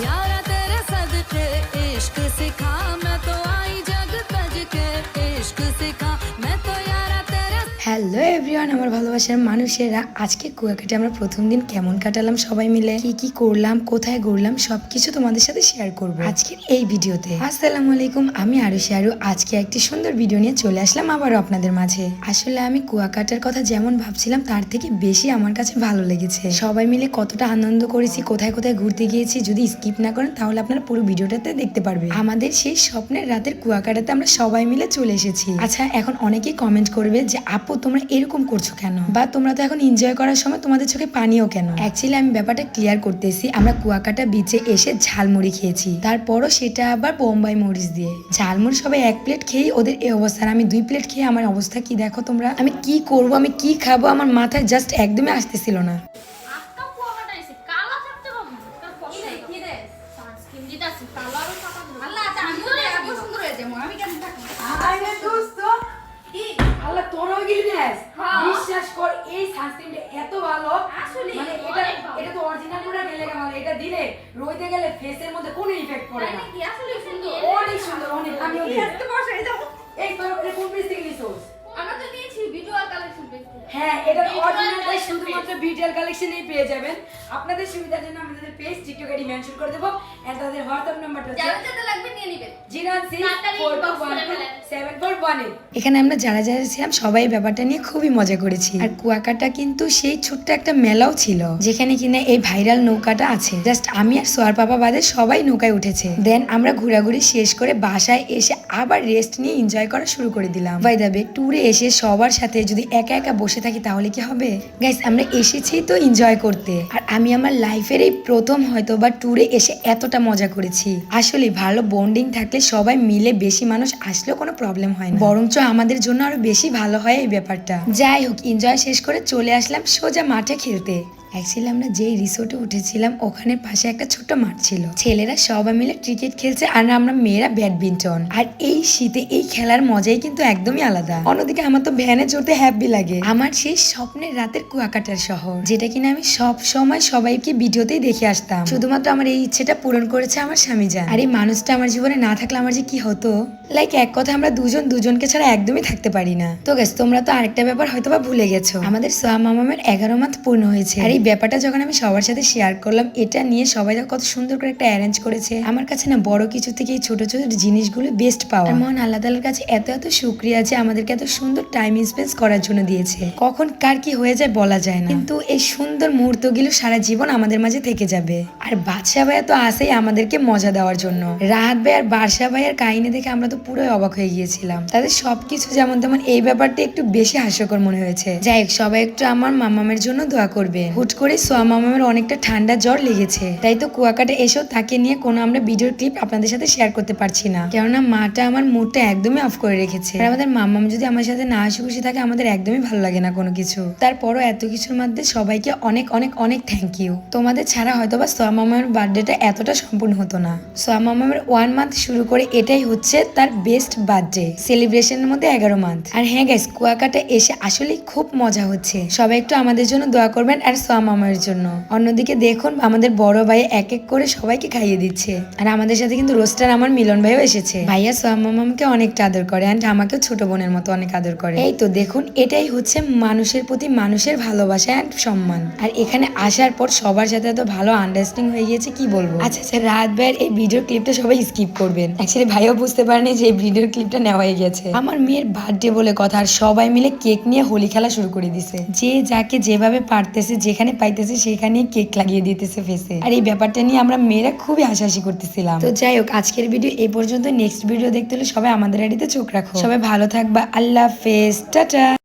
Yeah. Hello everyone, আমার ভালোবাসার মানুষেরা, আজকে কুয়াকাটে আমরা প্রথম দিন কেমন কাটালাম সবাই মিলে? কি কি করলাম, কোথায় ঘুরলাম, সবকিছু তোমাদের সাথে শেয়ার করব আজকের এই ভিডিওতে। আসসালামু আলাইকুম, আমি আরু। আজকে একটি সুন্দর ভিডিও নিয়ে চলে আসলাম আবারও আপনাদের মাঝে। আসলে আমি কুয়াকাটার কথা যেমন ভাবছিলাম, তার থেকে বেশি আমার কাছে ভালো লেগেছে। সবাই মিলে কতটা আনন্দ করেছি, কোথায় কোথায় ঘুরতে গিয়েছি, যদি স্কিপ না করেন, তাহলে আপনারা পুরো ভিডিওটাতে দেখতে পারবে আমাদের সেই স্বপ্নের রাতের কুয়াকাটাতে আমরা সবাই মিলে চলে এসেছি। আচ্ছা এখন অনেকেই কমেন্ট করবে যে, আপু তোমরা এরকম করছ কেন? বা তোমরা তো এখন এনজয় করার সময় তোমাদের চোখে পানিও কেন? অ্যাকচুয়ালি আমি ব্যাপারটা ক্লিয়ার করতেছি। আমরা কুয়াকাটা বিচে এসে ঝালমুড়ি খেয়েছি। তারপরও সেটা আবার বোম্বাই মরিচ দিয়ে। ঝালমুড়ি সবাই এক প্লেট খেয়েই ওদের এই অবস্থা। আমি দুই প্লেট খেয়ে আমার অবস্থা কি দেখো তোমরা? আমি কি করব? আমি কি খাব? আমার মাথায় জাস্ট একদমই আসতেছিল না। আজকা কুয়াকাটা তোরও হ্যাঁ। বিশ্বাস কর এই সানস্ক্রিনটা এত ভালো। আসলে মানে এটা এটা তো অরিজিনাল প্রোডাক্ট এলে মানে এটা দিলে রইতে গেলে ফেসের মধ্যে কোনো ইফেক্ট পড়ে না। কি আসলে সুন্দর। অনেক সুন্দর অনেক আমি আজকে বসে এই দাও এই তো এটা কোন পেজ থেকে নিছোস আমরা তো নিয়েছি ভিডিও কালেকশন পেজ হ্যাঁ এটা Visual শুধুমাত্র ভিডিও কালেকশনেই পেয়ে যাবেন। আপনাদের সুবিধার জন্য আমি তাদের পেজ টিকটক আইডি মেনশন করে দেবো এন্ড তাদের হোয়াটসঅ্যাপ নাম্বারটা হচ্ছে যাদের যাদের লাগবে নিয়ে নেবেন। এখানে আমরা যারা যারা ছিলাম সবাই ব্যাপারটা নিয়ে খুবই মজা করেছি। আর কুয়াকাটা কিন্তু সেই ছোট্ট একটা মেলাও ছিল যেখানে কিনা এই ভাইরাল নৌকাটা আছে। জাস্ট আমি আর সোয়ার পাপা বাদে সবাই নৌকায় উঠেছে। দেন আমরা ঘোরাঘুরি শেষ করে বাসায় এসে আবার রেস্ট নিয়ে এনজয় করা শুরু করে দিলাম। ভাই দাবে ট্যুরে এসে সবার সাথে যদি একা একা বসে থাকি তাহলে কি হবে? গাইস আমরা এসেছি তো এনজয় করতে। আর আমি আমার লাইফের এই প্রথম হয়তো বা ট্যুরে এসে এতটা মজা করেছি। আসলে ভালো বন্ডিং থাকলে সবাই মিলে বেশি মানুষ আসলেও কোনো প্রবলেম হয় না। বরঞ্চ আমাদের জন্য আরও বেশি ভালো হয় এই ব্যাপারটা। যাই হোক এনজয় শেষ করে চলে আসলাম সোজা মাঠে খেলতে। অ্যাকচুয়ালি আমরা যেই রিসোর্টে উঠেছিলাম, ওখানে পাশে একটা ছোট্ট মাঠ ছিল। ছেলেরা সবাই মিলে ক্রিকেট খেলছে আর আমরা মেয়েরা ব্যাডমিন্টন আর এই শীতে এই খেলার মজাই কিন্তু একদমই আলাদা। অন্যদিকে আমার তো ভ্যানে চড়তে হ্যাপি লাগে। আমার সেই স্বপ্নের রাতের কুয়াকাটার শহর, যেটা কিনা আমি সব সময় সবাইকে ভিডিওতেই দেখে আসতাম। শুধুমাত্র আমার এই ইচ্ছেটা পূরণ করেছে আমার স্বামী যান আর এই মানুষটা আমার জীবনে না থাকলে আমার যে কি হতো? লাইক এক কথা আমরা দুজন দুজনকে ছাড়া একদমই থাকতে পারি না। তো গেছ তোমরা তো আরেকটা ব্যাপার হয়তো বা ভুলে গেছো। আমাদের সোয়া মামামের এগারো মাস পূর্ণ হয়েছে। আর ব্যাপারটা যখন আমি সবার সাথে শেয়ার করলাম, এটা নিয়ে সবাই কত সুন্দর করে একটা অ্যারেঞ্জ করেছে। আমার কাছে না বড় কিছু থেকে এই ছোট ছোট জিনিসগুলো বেস্ট পাওয়া। মহান আল্লাহ তালার কাছে এত এত শুক্রিয়া আছে আমাদেরকে এত সুন্দর টাইম স্পেন্স করার জন্য দিয়েছে। কখন কার কি হয়ে যায় বলা যায় না। কিন্তু এই সুন্দর মুহূর্তগুলো সারা জীবন আমাদের মাঝে থেকে যাবে। আর বাদশা ভাইয়া তো আসেই আমাদেরকে মজা দেওয়ার জন্য। রাহাত ভাই আর বাদশা ভাইয়ের কাহিনী দেখে আমরা তো পুরোই অবাক হয়ে গিয়েছিলাম। তাদের সবকিছু যেমন তেমন এই ব্যাপারটা একটু বেশি হাস্যকর মনে হয়েছে। যাই হোক, সবাই একটু আমার মামামের জন্য দোয়া করবে হুট করে সোয়া মামামের অনেকটা ঠান্ডা জ্বর লেগেছে। তাই তো কুয়াকাটা এসেও তাকে নিয়ে কোনো আমরা ভিডিওর ক্লিপ আপনাদের সাথে শেয়ার করতে পারছি না। কেননা মাটা আমার মুডটা একদমই অফ করে রেখেছে। আমাদের মামাম যদি আমার সাথে না হাসি খুশি থাকে, আমাদের একদমই ভালো লাগে না কোনো কিছু। তারপরও এত কিছুর মধ্যে সবাইকে অনেক অনেক অনেক থ্যাংক ইউ তোমাদের ছাড়া হয়তো বা সোয়া মামামের বার্থডেটা এতটা সম্পূর্ণ হতো না। সোয়া মামামের ওয়ান মান্থ শুরু করে এটাই হচ্ছে তার বেস্ট বার্থডে সেলিব্রেশনের মধ্যে এগারো মান্থ আর হ্যাঁ গাইস কুয়াকাটা এসে আসলেই খুব মজা হচ্ছে। সবাই একটু আমাদের জন্য দোয়া করবেন। আর সোয়া মামার জন্য। অন্যদিকে দেখুন, আমাদের বড় ভাই এক এক করে সবাইকে খাইয়ে দিচ্ছে। আর আমাদের সাথে কিন্তু রোস্টার আমার মিলন ভাইও এসেছে। ভাইয়া সোয়া মামামকে অনেকটা আদর করে অ্যান্ড আমাকেও ছোট বোনের মতো অনেক আদর করে। এই তো দেখুন, এটাই হচ্ছে মানুষের প্রতি মানুষের ভালোবাসা অ্যান্ড সম্মান। আর এখানে আসার পর সবার সাথে এত ভালো আন্ডারস্ট্যান্ডিং হয়ে গিয়েছে, কি বলব? আচ্ছা আচ্ছা রাত ভাইয়ের এই ভিডিও ক্লিপটা সবাই স্কিপ করবেন। অ্যাকচুয়ালি ভাইও বুঝতে পারেনি যে এই ভিডিও ক্লিপটা নেওয়া হয়ে গেছে। আমার মেয়ের বার্থডে বলে কথা আর সবাই মিলে কেক নিয়ে হোলি খেলা শুরু করে দিছে। যে যাকে যেভাবে পারতেছে, যেখানে পাইতেছে সেখানে কেক লাগিয়ে দিতেছে ফেসে আর এই ব্যাপারটা নিয়ে আমরা মেয়েরা খুবই হাসাহাসি করতেছিলাম। তো যাই হোক আজকের ভিডিও এই পর্যন্ত। নেক্সট ভিডিও দেখতে হলে সবাই আমাদের আইডিতে চোখ রাখো। সবাই ভালো থাকবা। আল্লাহ হাফেজ। টাটা।